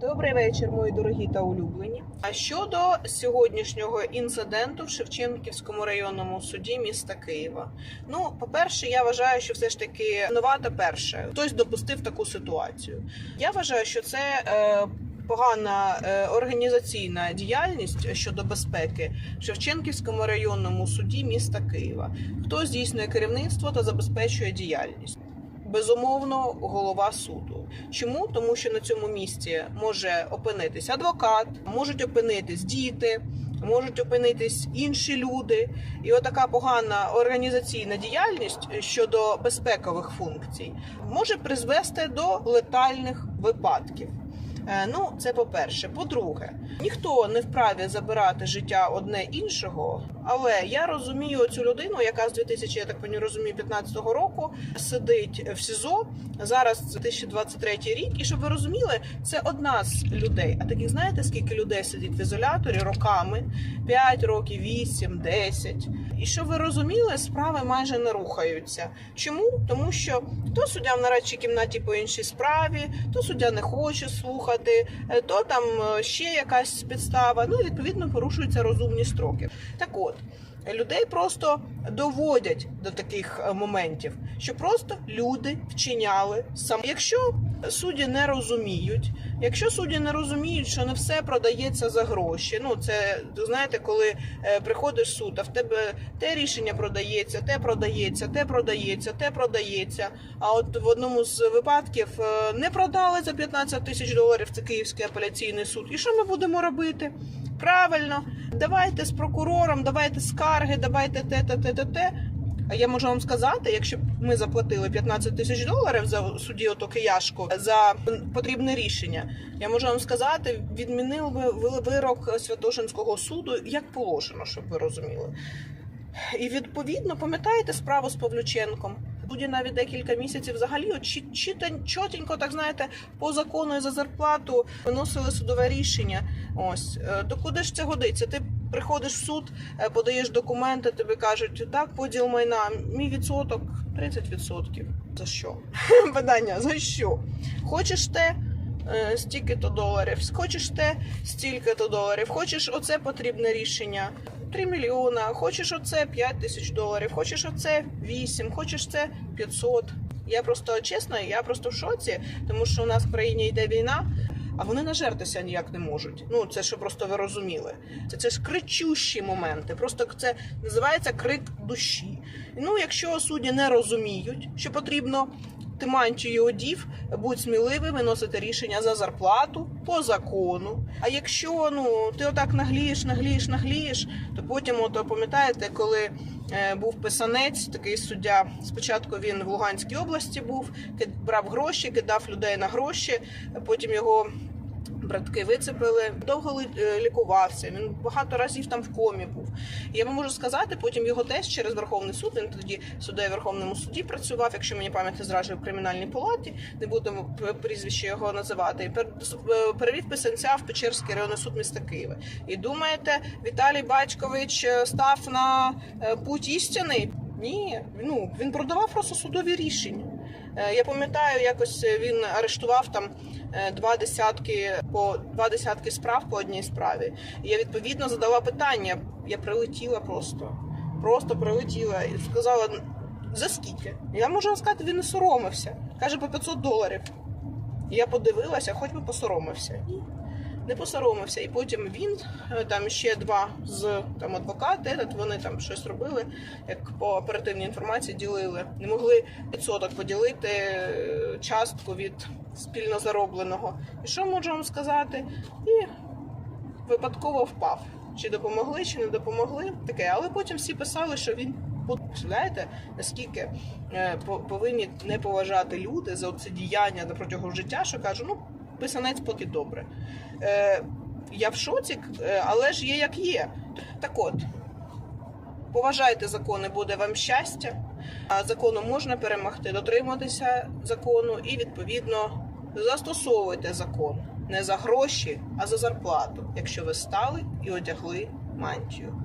Добрий вечір, мої дорогі та улюблені. А щодо сьогоднішнього інциденту в Шевченківському районному суді міста Києва. Ну, по-перше, я вважаю, що все ж таки новата перше. Хтось допустив таку ситуацію. Я вважаю, що це. Е, Погана е, організаційна діяльність щодо безпеки в Шевченківському районному суді міста Києва. Хто здійснює керівництво та забезпечує діяльність? Безумовно, голова суду. Чому? Тому що на цьому місці може опинитись адвокат, можуть опинитись діти, можуть опинитись інші люди. І отака погана організаційна діяльність щодо безпекових функцій може призвести до летальних випадків. Е, Ну, це по-перше. По-друге, ніхто не вправі забирати життя одне іншого. Але я розумію цю людину, яка з 2000, я так пані розумію, 15-го року сидить в СІЗО. Зараз 2023 рік. І щоб ви розуміли, це одна з людей. А таких знаєте, скільки людей сидить в ізоляторі роками? 5 років, 8, 10. І щоб ви розуміли, справи майже не рухаються. Чому? Тому що то суддя в нарадчій кімнаті по іншій справі, то суддя не хоче слухати, е, то там е, ще якась підстава. Ну відповідно порушуються розумні строки. Так от. Людей просто доводять до таких е, моментів, що просто люди вчиняли сам. Якщо судді не розуміють, якщо судді не розуміють, що не все продається за гроші. Ну це знаєте, коли е, приходиш в суд, а в тебе те рішення продається, те продається, те продається, те продається. А от в одному з випадків е, не продали за 15 тисяч доларів. Це Київський апеляційний суд. І що ми будемо робити? Правильно, давайте з прокурором, давайте скарги, давайте те, те, те, те, те. А я можу вам сказати, якщо б ми заплатили 15 тисяч доларів за судді ото Кияшку за потрібне рішення, я можу вам сказати, відмінив би вирок Святошинського суду як положено, щоб ви розуміли. І відповідно, пам'ятаєте справу з Павлюченком? Судді навіть декілька місяців взагалі чотенько, так знаєте, по закону і за зарплату виносили судове рішення. Ось Е, до куди ж це годиться? Ти приходиш в суд, е, подаєш документи, тобі кажуть, так, поділ майна, мій відсоток 30%. За що? Питання за що? Хочеш те? е, Стільки-то доларів, хочеш те, стільки-то доларів, хочеш оце потрібне рішення 3 мільйона, хочеш оце 5 тисяч доларів, хочеш оце 8, хочеш це 500. Я просто чесно, я просто в шоці, тому що у нас в країні йде війна, а вони нажертися ніяк не можуть. Ну це що просто ви розуміли. Це, це ж кричущі моменти. Просто це називається крик душі. Ну, якщо судді не розуміють, що потрібно. Ти мантію одів, будь сміливий виносити рішення за зарплату по закону. А якщо ну ти отак наглієш, наглієш, наглієш, то потім, ото пам'ятаєте, коли е, був писанець, такий суддя. Спочатку він в Луганській області був, брав гроші, кидав людей на гроші. Потім його братки вицепили. Довго е, лікувався. Він багато разів там в комі був. Я вам можу сказати, потім його теж через Верховний суд. Він тоді суддею Верховному суді працював, якщо мені пам'ять не зраджує в кримінальній палаті, не будемо прізвище його називати. Е, перевів писанця в Печерський районний суд міста Києва. І думаєте, Віталій Батькович е, став на путь істини? Ні, ну він продавав просто судові рішення. Е, Я пам'ятаю, якось він арештував там е, два десятки по два десятки справ по одній справі. Я відповідно задала питання. Я прилетіла просто, просто прилетіла і сказала за скільки. Я можу сказати, він не соромився. Каже, по 500 доларів. Я подивилася, хоч би посоромився. Не посоромився. І потім він, е, там ще два з там адвокати, вони там щось робили, як по оперативній інформації ділили. Не могли відсоток поділити е, частку від спільно заробленого. І що можу вам сказати? І випадково впав. Чи допомогли, чи не допомогли. Таке, але потім всі писали, що він Представляєте, наскільки е, по- повинні не поважати люди за це діяння на протягом життя, що кажу, ну писанець поки добре. Е, я в шоці, е, але ж є як є. Так от, поважайте закони, буде вам щастя. А закону можна перемогти, дотриматися закону і відповідно застосовуйте закон не за гроші, а за зарплату, якщо ви стали і одягли мантію.